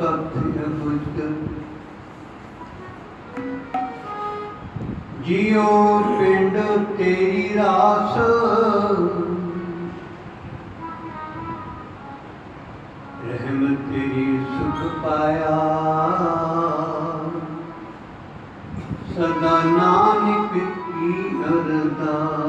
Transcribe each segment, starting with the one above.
ਕਾਥਿਆ ਮੁਝ ਜੀਉ ਪਿੰਡ ਤੇਰੀ ਰਾਸ ਰਹਿਮ ਤੇਰੀ ਸੁਖ ਪਾਇਆ। ਸਦਾ ਨਾਨਕ ਕੀ ਅਰਦਾਸ।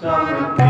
Shalom.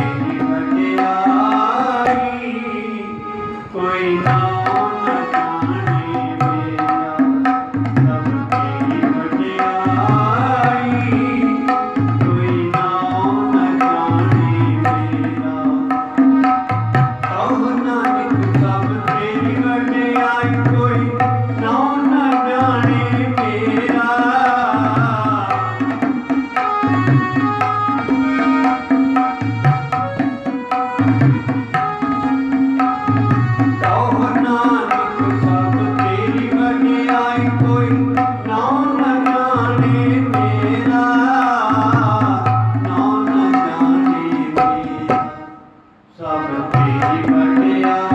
Happy birthday.